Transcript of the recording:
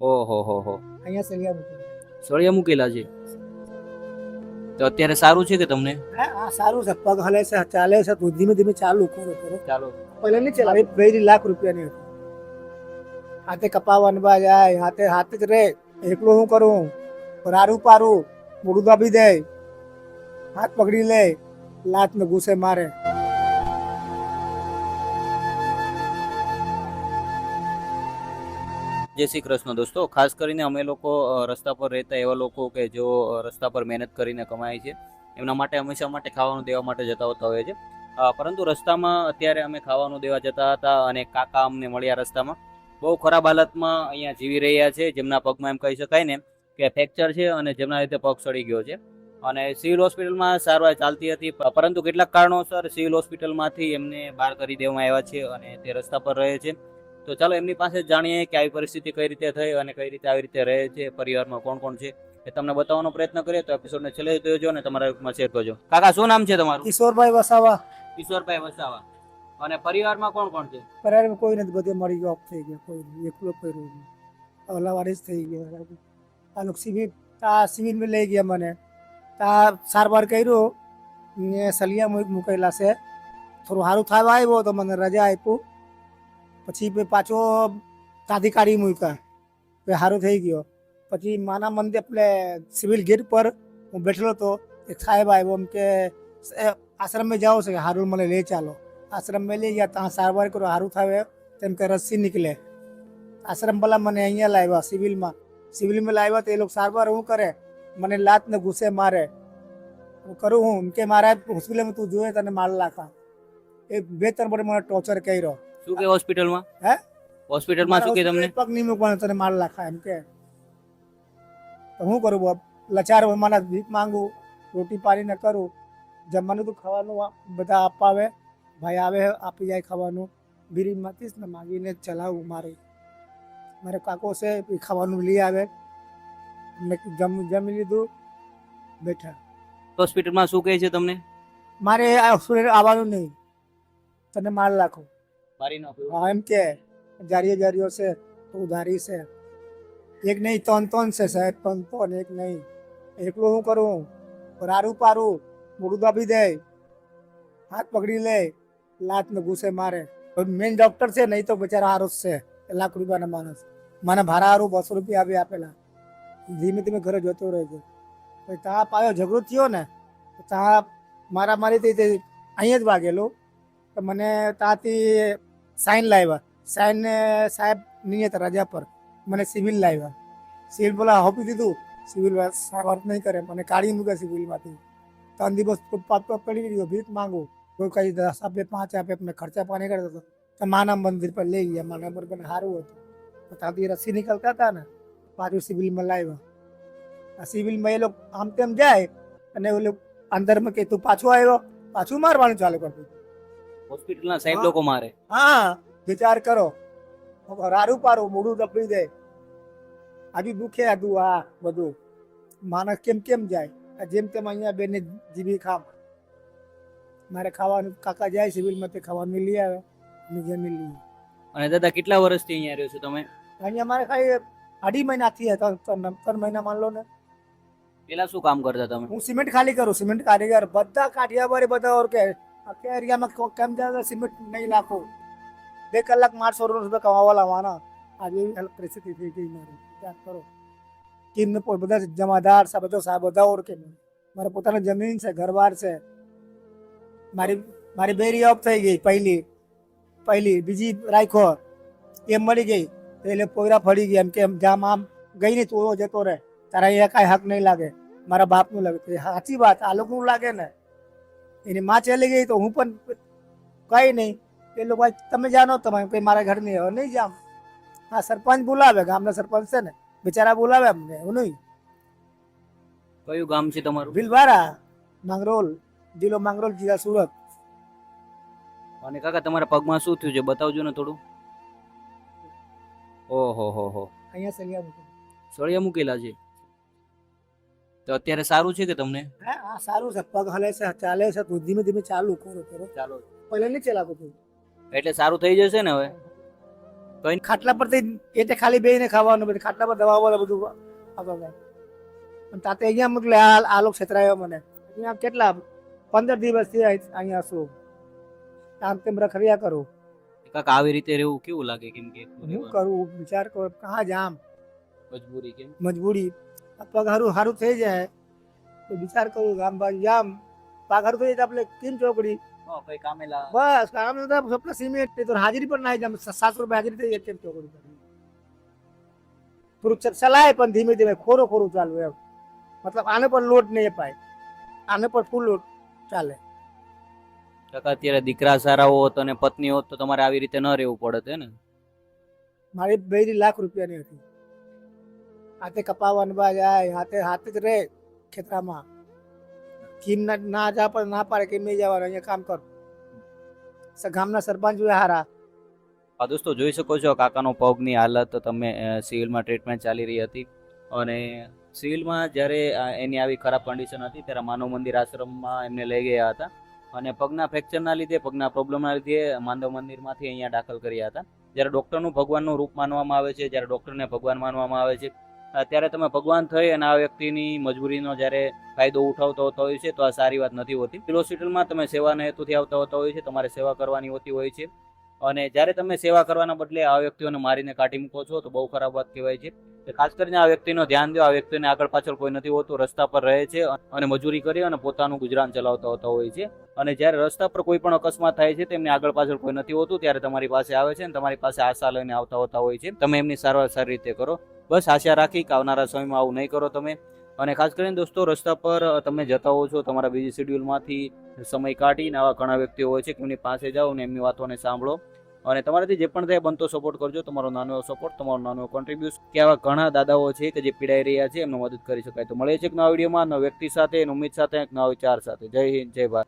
ઓહો હો હો. અહીંયા સળિયા મૂકેલા સળિયા મૂકેલા છે? તો અત્યારે સારું છે કે તમને? હા સારું છે. પગ હલે છે ચાલે છે. તો ધીમે ધીમે ચાલુ કરો કરો. ચાલો. પહેલા નહીં ચલાવે બે લાખ રૂપિયાની હતી. હાથે કપાવવાનું બા જાય હાથે હાથે જ રે. એકલો હું કરું? રારું પારું? મોડું દાબી દે. હાથ પકડી લે. લાત ને ગુસ્સે મારે. જય શ્રી કૃષ્ણ દોસ્તો. ખાસ કરીને અમે લોકો રસ્તા પર રહેતા એવા લોકો કે જેઓ રસ્તા પર મહેનત કરીને કમાય છે, એમના માટે હંમેશા માટે ખાવાનું દેવા માટે જતા હોતા હોય છે. પરંતુ રસ્તામાં અત્યારે અમે ખાવાનું દેવા જતા હતા અને કાકા અમને મળ્યા રસ્તામાં. બહુ ખરાબ હાલતમાં અહીંયા જીવી રહ્યા છે, જેમના પગમાં એમ કહી શકાય ને કે ફ્રેક્ચર છે અને જેમના લીધે પગ સડી ગયો છે. અને સિવિલ હોસ્પિટલમાં સારવાર ચાલતી હતી પરંતુ કેટલાક કારણોસર સિવિલ હોસ્પિટલમાંથી એમને બહાર કરી દેવામાં આવ્યા છે અને તે રસ્તા પર રહે છે. તો ચાલો એમની પાસે જ જાણીએ કે આવી પરિસ્થિતિ કઈ રીતે થઈ અને કઈ રીતે આવી રીતે રહે છે પરિવારમાં કોણ કોણ છે એ તમને બતાવવાનો પ્રયત્ન કરીએ તો એપિસોડને છેલ્લે જોજો અને તમારા ગ્રુપમાં શેર કરજો. કાકા શું નામ છે તમારું? કિશોરભાઈ વસાવા. કિશોરભાઈ વસાવા. અને પરિવારમાં કોણ કોણ છે? પરિવારમાં કોઈ નથી બધે મળી ગયો થઈ ગયો કોઈ. એકલો કર્યું અલાવારીસ થઈ ગયો. આ લોકો સિવિલ આ સિવિલમાં લઈ ગયા મને. તા સારવાર કર્યું ને સલિયા મૂક મૂકેલા છે. થોડું સારું થવા આવ્યો તો મને રજા આપ્યું પછી પાછો તાથી મૂક્યા. સારું થઈ ગયો. પછી માના મંદિર એટલે સિવિલ ગેટ પર હું બેઠેલો હતો. એક સાહેબ આવ્યો એમ કે આશ્રમમાં જાઓ છે કે હારું મને લઈ ચાલો. આશ્રમ में લઈ ગયા, ત્યાં સારવાર કરો સારું થાય તેમ કે રસ્સી નીકળે. આશ્રમ ભલા મને અહીંયા લાવ્યા સિવિલમાં. સિવિલમાં લાવ્યા તો એ લોકો સારવાર હું કરે? મને લાત ને ગુસ્સે મારે. હું કરું હું? કે મારા હોસ્પિટલમાં તું જોયે તને માર લાખા એ બે ત્રણ મને ટોર્ચર કર્યો. શું કે હોસ્પિટલમાં હે? હોસ્પિટલમાં શું કે તમને? પગ નહીં મૂકવાનો તને માર લાખા એમ કે. તો હું કરું બાપ? લચાર હોય મારા ભીખ માંગુ રોટી પાણી ન કરું. જમવાનું તો ખાવાનું બધા અપાવે. ભાઈ આવે આપી જાય ખાવાનું. બીરીમાંથી જ ને માગીને ચલાવું મારે. મારે કાકો છે એ ખાવાનું લઈ આવે. મેં જમ જમી લીધું બેઠા. હોસ્પિટલમાં શું કહે છે તમને? મારે આ હોસ્પિટલ આવવાનું નહીં. તને માર લાખો. મારી નોકરી હા, એમ કે, જારીએ જારીઓ છે, તું ઉધારી છે. એક નહીં, ત્રણ ત્રણ છે સાહેબ, ત્રણ ત્રણ, એક નહીં. એકલું હું કરું? રારું પારું મોડું દાબી દે, હાથ પકડી લે લાત ને ઘૂસે મારે. મેઇન ડોક્ટર છે, નહીં તો બચારા હારો છે, લાખ રૂપિયાના માણસ. મને ભાડા હારું બસો રૂપિયા આપી આપેલા. ધીમે ધીમે ઘરે જતો રહે છે. પછી ત્યાં પાયો ઝઘડો થયો ને, તો મારા મારી તે અહીંયા જ વાગેલું. તો મને ત્યાંથી સાઈન લાવ્યા. સાઇન સાહેબ નહીં હતા રજા પર મને સિવિલ લાવ્યા. સિવિલ બોલા હોપી દીધું. સિવિલ વર્ક નહીં કરે. મને કાઢી મૂક્યા સિવિલમાંથી. ત્રણ દિવસ ફૂટપાથ પર પડી ગયો. ભીખ માંગુ. કોઈ કઈ દસ આપે, પાંચ આપે મને ખર્ચા પાણી કરતો હતો. તો માના મંદિર પર લઈ ગયા. માના પર સારું હતું. ત્યાંથી રસી નીકળતા હતા ને, પાછું સિવિલમાં લાવ્યા. આ સિવિલમાં એ લોકો આમ તેમ જાય અને લોકો અંદરમાં કે, તું પાછો આવ્યો? પાછું મારવાનું ચાલુ કરતું હોસ્પિટલના સાહેબ લોકો મારે. હા વિચાર કરો. રારું પારું મોઢું દબી દે. આજુ દુખે આદુ આ બધું. માણસ કેમ કેમ જાય? આ જેમ તેમ અહીંયા બેને જીવી ખામ મારે ખાવાનું કાકા જાય સિવિલમાં તે ખાવાનું લઈ આવે. અમે જમી લઈએ. અને દાદા કેટલા વર્ષથી અહીંયા રહ્યો છો તમે? અહીંયા મારે ખાલી અઢી મહિનાથી ત્રણ મહિના માન લો ને. પેલા શું કામ કરતા તમે? હું સિમેન્ટ ખાલી કરું સિમેન્ટ કારીગર. બધા કાઠિયાવાડી બધા ઓળખે આખા એરિયામાં કેમ જાય સિમેન્ટ નહીં નાખો. બે કલાક મારસો રૂપિયા કમાવા લાવવાના. આજે એવી પરિસ્થિતિ થઈ ગઈ મારી. વિચાર કરો. કેમને બધા જમાદાર છે બધો સા બધા ઓળખે મારા પોતાની જમીન છે, ઘરબાર છે. મારી મારી બેરી ઓફ થઈ ગઈ પહેલી. પહેલી. બીજી રાખો એમ મળી ગઈ. એટલે પોયરા ફળી ગયા. એમ કે જામ આમ ગઈ નહીં તો જતો રહે. તારા અહીંયા કાંઈ હક નહીં લાગે. મારા બાપનું લાગે. સાચી વાત. આ લોકોનું લાગે ને. એની માં ચાલી ગઈ તો હું પણ કઈ નહીં. એ લોકો તમે જાણો તમે કઈ મારા ઘરની હવે નહીં જામ. હા સરપંચ બોલાવે ગામના સરપંચ છે ને બિચારા બોલાવે અમને એવું નહીં. કયું ગામ છે તમારું? ભીલવારા માંગરોલ જિલ્લો માંગરોલ જિલ્લા સુરત. અને કાકા તમારા પગમાં શું થયું છે? બતાવજો ને થોડું. ઓહો હો હો. અહીંયા સલિયા મૂકે સળિયા મૂકેલા છે? તો અત્યારે સારું છે કે તમને? હા સારું છે. પગ હલે છે ચાલે છે તો ધીમે ધીમે ચાલુ કરો કરો. ચાલો. પહેલા નહીં ચલાવતો તું. એટલે સારું થઈ જશે ને હવે? કઈ ખાટલા પરથી એટલે ખાલી બેહીને ખાવાનું બધું ખાટલા પર દવા વાળા બધું આપવા પણ તાતે અહીંયા મોકલે આ આ લોકો છેતરાયો મને. અહીંયા કેટલા? પંદર દિવસથી અહીં- અહીંયા છું આમ તેમ રખડ્યા કરું. કાક આવી રીતે રહેવું કેવું લાગે કેમ કે? હું કરું? વિચાર કરું કહા જામ? મજબૂરી કેમ? મજબૂરી. આ પગ હારું હારું થઈ જાય. તો વિચાર કરું ગામ બાજુ જામ. પગ હારું થઈ જાય આપણે કેમ ચોકડી? બસ કામ તો સિમેન્ટ તો હાજરી પણ ના જામ સાતસો રૂપિયા હાજરી થઈ જાય કેમ ચોકડી થોડુંક ચલાય પણ ધીમે ધીમે ખોરો ખોરું ચાલુ એમ. મતલબ આને પણ લોટ નહીં અપાય. આને પણ ફૂલ લોટ ચાલે. કાકા અત્યારે દીકરા સારા હોત અને પત્ની હોત તો તમારે આવી રીતે ન રહેવું પડત હે ને? મારી બેરી લાખ રૂપિયાની હતી. હાથે કપાવવાનું બા જાય હાથે હાથે જ રહે ખેતરામાં. કિમ ના જા પણ ના પાડે કેમ નહીં જવાનું, અહીંયા કામ કર. ગામના સરપંચ હોય હારા. આ દોસ્તો, જોઈ શકો છો કાકાનો પગની હાલત તમે સિવિલમાં ટ્રીટમેન્ટ ચાલી રહી હતી. અને સિવિલમાં જ્યારે એની આવી ખરાબ કન્ડિશન હતી, ત્યારે માનવ મંદિર આશ્રમમાં એમને લઈ ગયા હતા. અને પગના ફ્રેક્ચરના લીધે, પગના પ્રોબ્લેમના લીધે માનવ મંદિરમાંથી અહીંયા દાખલ કર્યા હતા. જ્યારે ડૉક્ટરનું ભગવાનનું રૂપ માનવામાં આવે છે, જ્યારે ડૉક્ટરને ભગવાન માનવામાં આવે છે ત્યારે તમે ભગવાન થઈ અને આ વ્યક્તિની મજબૂરીનો જ્યારે ફાયદો ઉઠાવતો હોતો હોય છે, તો આ સારી વાત નથી હોતી. હોસ્પિટલમાં તમે સેવાના હેતુથી આવતા હોતા હોય છે, તમારે સેવા કરવાની હોતી હોય છે. અને જ્યારે તમે સેવા કરવાના બદલે આ વ્યક્તિઓને મારીને કાઢી મૂકો છો, તો બહુ ખરાબ વાત કહેવાય છે. ખાસ કરીને આ વ્યક્તિનો ધ્યાન દો, આ વ્યક્તિને આગળ પાછળ કોઈ નથી હોતું, રસ્તા પર રહે છે અને મજૂરી કરી અને પોતાનું ગુજરાન ચલાવતા હોતા હોય છે. અને જ્યારે રસ્તા પર કોઈ પણ અકસ્માત થાય છે, તેમને આગળ પાછળ કોઈ નથી હોતું, ત્યારે તમારી પાસે આવે છે અને તમારી પાસે આશા લઈને આવતા હોતા હોય છે. તમે એમની સારવાર સારી રીતે કરો. બસ આશા રાખી કે આવનારા સમયમાં આવું નહીં કરો તમે. અને ખાસ કરીને દોસ્તો, રસ્તા પર તમે જતા હો છો, તમારા બીજી શેડ્યુલમાંથી સમય કાઢીને આવા ઘણા વ્યક્તિઓ હોય છે કે એમની પાસે જાઓ અને એમની વાતોને સાંભળો. અને તમારાથી જે પણ થાય બનતો સપોર્ટ કરજો. તમારો નાનો એવો સપોર્ટ તમારો નાનો કોન્ટ્રીબ્યુટ કે આવા ઘણા દાદાઓ છે કે જે પીડાઈ રહ્યા છે, એમને મદદ કરી શકાય. તો મળે છે એક નવા વિડીયોમાં. નવા વ્યક્તિ સાથે ઉમેદ સાથે એક નવા વિચાર સાથે. જય હિન્દ, જય ભારત.